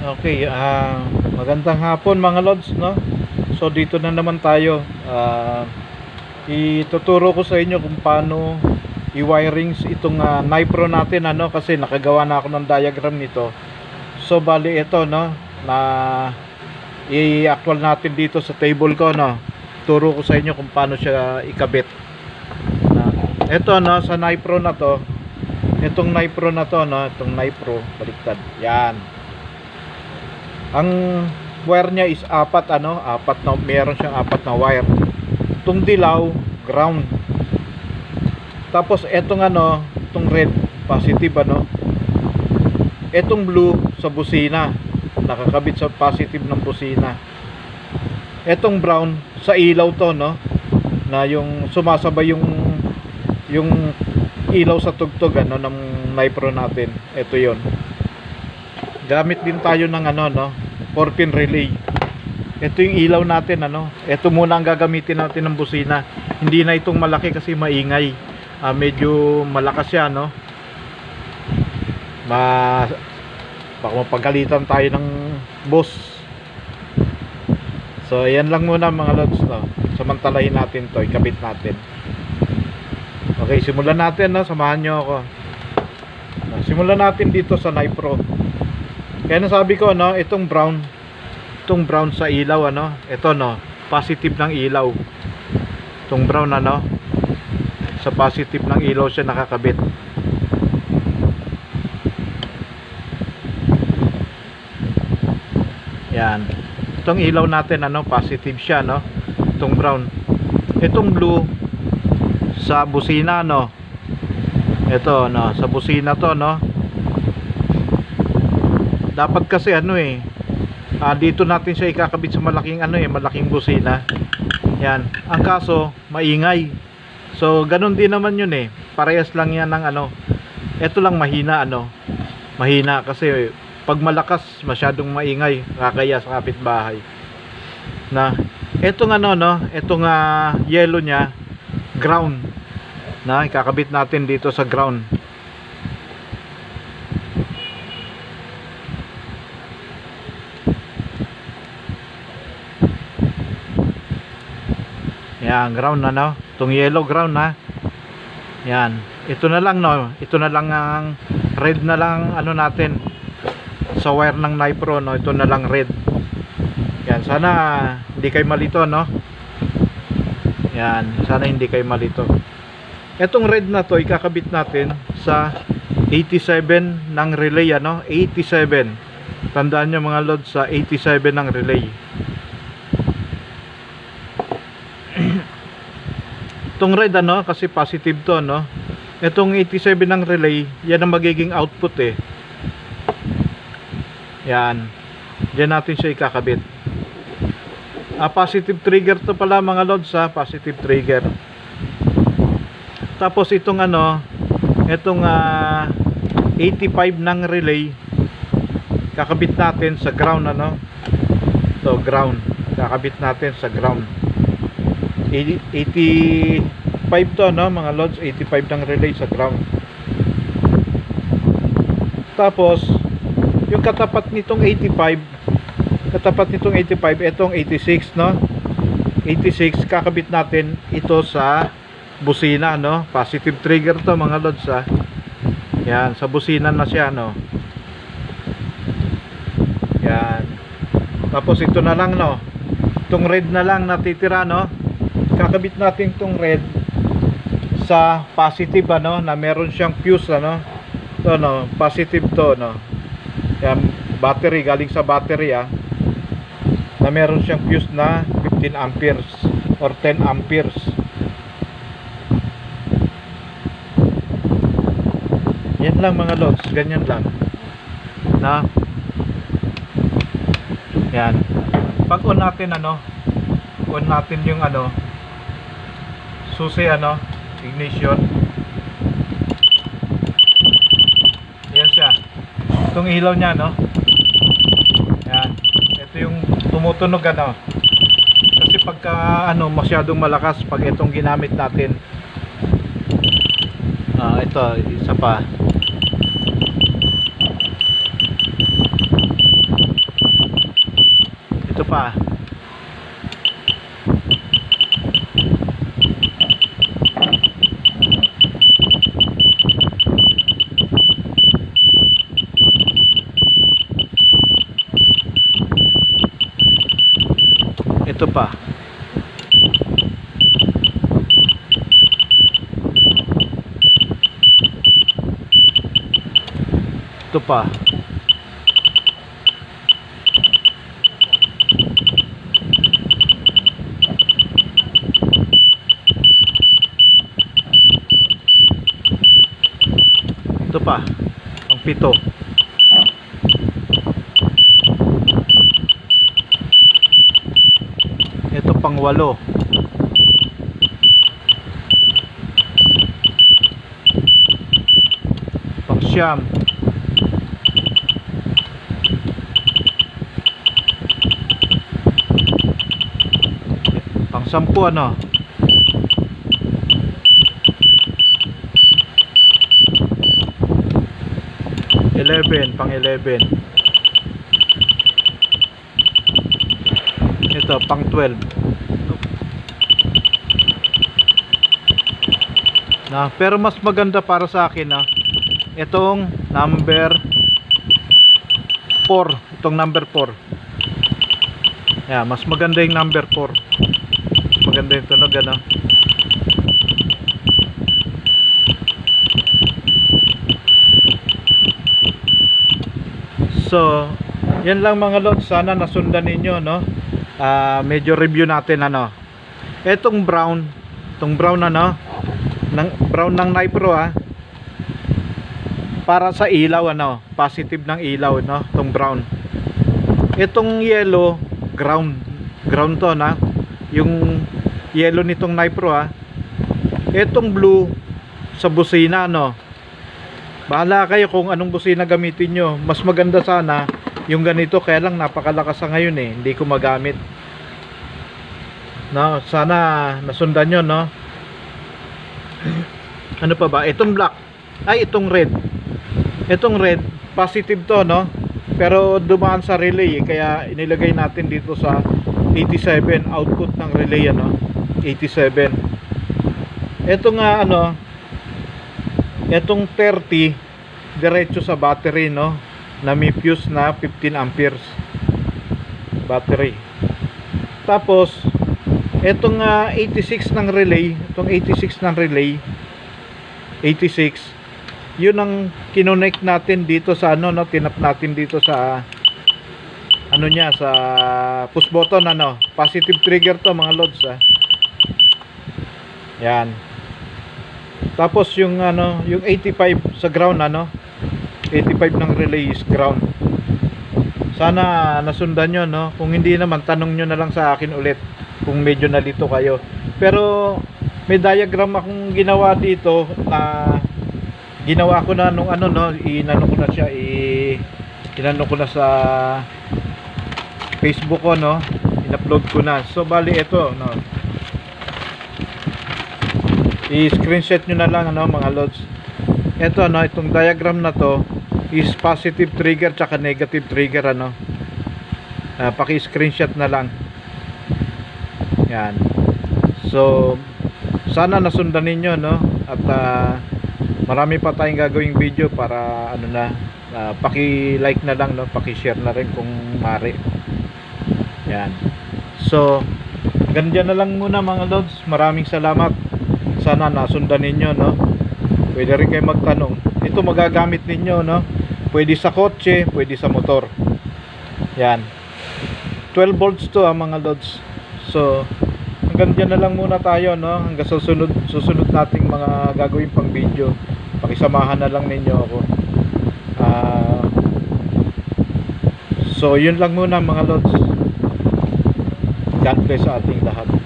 Okay, ah magandang hapon mga lods, no? So dito na naman tayo. Ah ituturo ko sa inyo kung paano i-wiring itong uh, Nipro natin ano kasi nakagawa na ako ng diagram nito. So bali ito no na i-actual natin dito sa table ko no. Turo ko sa inyo kung paano siya ikabit. Ito no sa Nipro na to. Itong Nipro na to no, itong Nipro baliktad. Yan ang wire niya is apat ano apat na meron siyang apat na wire. Itong dilaw ground. Tapos etong ano itong red positive ano. Etong blue sa busina. Nakakabit sa positive ng busina. Etong brown sa ilaw to no na yung sumasabay yung yung ilaw sa tugtog ano ng nipro natin. Ito yon gamit din tayo ng ano no? 4 pin relay. Ito yung ilaw natin ano? Ito muna ang gagamitin natin ng busina. Hindi na itong malaki kasi maingay. Ah, medyo malakas siya no? Ma baka mapagalitan tayo ng boss. So ayan lang muna mga lods no? Samantalahin natin to ikabit natin. Okay simulan natin no? Samahan nyo ako. Simulan natin dito sa Nipro kaya nasabi ko no, itong brown, itong brown sa ilaw ano, ito no, positive ng ilaw. Itong brown ano, sa positive ng ilaw siya nakakabit. Yan. Itong ilaw natin ano, positive siya no. Itong brown. Itong blue sa busina no. Ito no, sa busina to no dapat kasi ano eh ah, dito natin siya ikakabit sa malaking ano eh malaking busina. Yan. Ang kaso maingay. So ganun din naman yun eh. Parehas lang yan ng ano eto lang mahina ano. Mahina kasi pag malakas masyadong maingay kakaya sa kapitbahay. Na etong ano no etong uh, yellow nya ground. Na ikakabit natin dito sa ground Yan, ground na no. Itong yellow ground na. Yan. Ito na lang no. Ito na lang ang red na lang ano natin. Sa wire ng Nipro no. Ito na lang red. Yan, sana hindi kayo malito no. Yan, sana hindi kayo malito. Etong red na to ikakabit natin sa 87 ng relay ano, 87. Tandaan nyo mga load sa 87 ng relay. Itong red ano kasi positive to no itong 87 ng relay yan ang magiging output eh. Yan. Dyan natin siya ikakabit. Ah, positive trigger to pala mga lods ha positive trigger. Tapos itong ano itong ah, 85 ng relay kakabit natin sa ground ano. To ground. Kakabit natin sa ground 85 to no? Mga lods 85 ng relay sa ground. Tapos yung katapat nitong 85 katapat nitong 85 itong 86 no? 86 kakabit natin ito sa busina no? Positive trigger to mga lods ha? Yan sa busina na siya no? Yan. Tapos ito na lang no? Itong red na lang natitira no kakabit natin tong red sa positive ano na meron siyang fuse ano. To no positive to no. Yan battery galing sa battery ah. Na meron siyang fuse na 15 amperes or 10 amperes. Yan lang mga lods ganyan lang. Na yan. Pag on natin ano on natin yung ano susi ano? Ignition. Yan siya. Itong ilaw niya no? Yan ito yung tumutunog ano? Kasi pagka ano masyadong malakas pag itong ginamit natin ah ito isa pa. Pa. Ito pa. Ito pa. Ito pa. Pang pito. Ito pang walo. Pang siyam. Pang sampu ano? Eleven, pang eleven. Ito, pang 12. Na, pero mas maganda para sa akin na itong number 4, itong number 4. Yeah, mas maganda yung number 4. Mas maganda yung tunog ano. So, yan lang mga lods. Sana nasundan ninyo, no? Ah, medyo review natin, ano. Etong brown, itong brown, ano, ng, brown ng Nipro, ah. Para sa ilaw, ano, positive ng ilaw, no, itong brown. Itong yellow, ground, ground to, na. Yung yellow nitong Nipro, ah. Etong blue, sa busina, no. Bahala kayo kung anong busina gamitin nyo. Mas maganda sana yung ganito kaya lang napakalakas ngayon eh. Hindi ko magamit. No, sana nasundan nyo no. Ano pa ba? Itong black. Ay, itong red. Itong red, positive to no. Pero dumaan sa relay eh, kaya inilagay natin dito sa 87 output ng relay ano. 87. Ito nga ano, Etong 30 diretso sa battery no na may fuse na 15 amperes battery. Tapos etong ah, 86 ng relay, itong 86 ng relay 86 yun ang kinonect natin dito sa ano no tinap natin dito sa ano niya sa push button ano positive trigger to mga lods ah. yan tapos yung ano, yung 85 sa ground ano, 85 ng relay is ground. Sana nasundan nyo no. Kung hindi naman tanong nyo na lang sa akin ulit kung medyo nalito kayo. Pero may diagram akong ginawa dito na ginawa ko na nung ano no, inano ko na siya i inano ko na sa Facebook ko no. In-upload ko na. So bali ito no i-screenshot nyo na lang ano mga lods ito ano itong diagram na to is positive trigger tsaka negative trigger ano? Uh, paki-screenshot na lang. Yan. So sana nasundan ninyo no? At uh, marami pa tayong gagawing video para ano na uh, paki-like na lang no? Paki-share na rin kung mari yan. So ganyan na lang muna mga lods. Maraming salamat. Sana nasundan ninyo no? Pwede rin kayo magtanong ito magagamit ninyo no? Pwede sa kotse pwede sa motor. Yan. 12 volts to ah, mga lods. So hanggang dyan na lang muna tayo no? Hanggang susunod susunod nating mga gagawin pang video. Pakisamahan na lang ninyo ako. Ah, so yun lang muna mga lods. God bless sa ating lahat